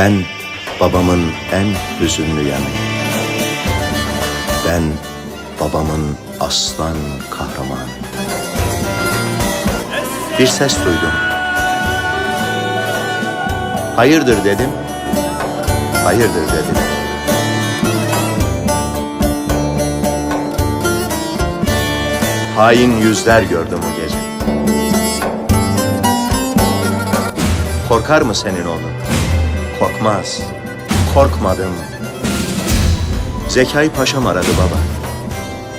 Ben babamın en hüzünlü yanıyım. Ben babamın aslan kahramanı. Bir ses duydum. Hayırdır dedim. Hayırdır dedim. Hain yüzler gördüm o gece. Korkar mı senin oğlun? Korkmaz. Korkmadım. Zekai Paşam aradı baba.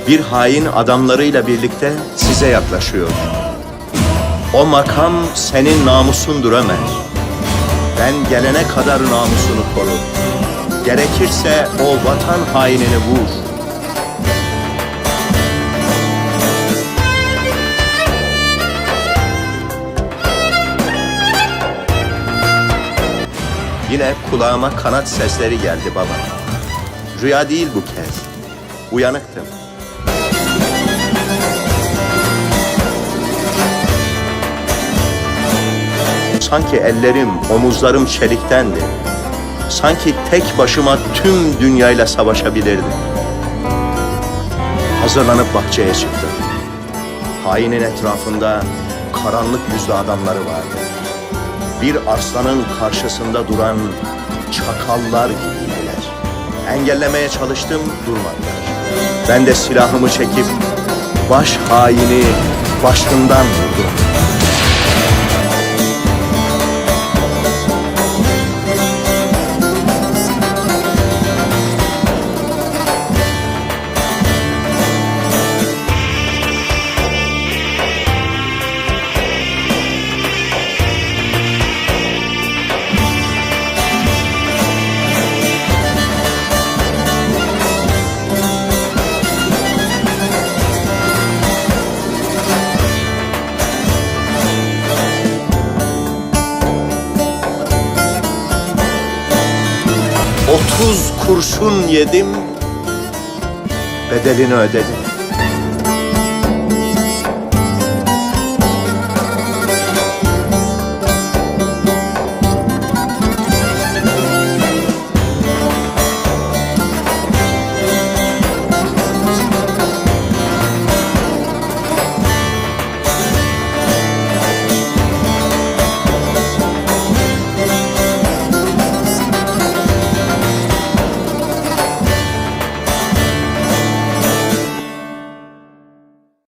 Bir hain adamlarıyla birlikte size yaklaşıyor. O makam senin namusundur Ömer. Ben gelene kadar namusunu koru. Gerekirse o vatan hainini vur. Yine kulağıma kanat sesleri geldi baba. Rüya değil bu kez. Uyanıktım. Sanki ellerim, omuzlarım çeliktendi. Sanki tek başıma tüm dünyayla savaşabilirdim. Hazırlanıp bahçeye çıktım. Hainin etrafında karanlık yüzlü adamları vardı. Bir arslanın karşısında duran çakallar gibiydiler. Engellemeye çalıştım, durmadılar. Ben de silahımı çekip baş haini başından vurdum. Otuz kurşun yedim, bedelini ödedim.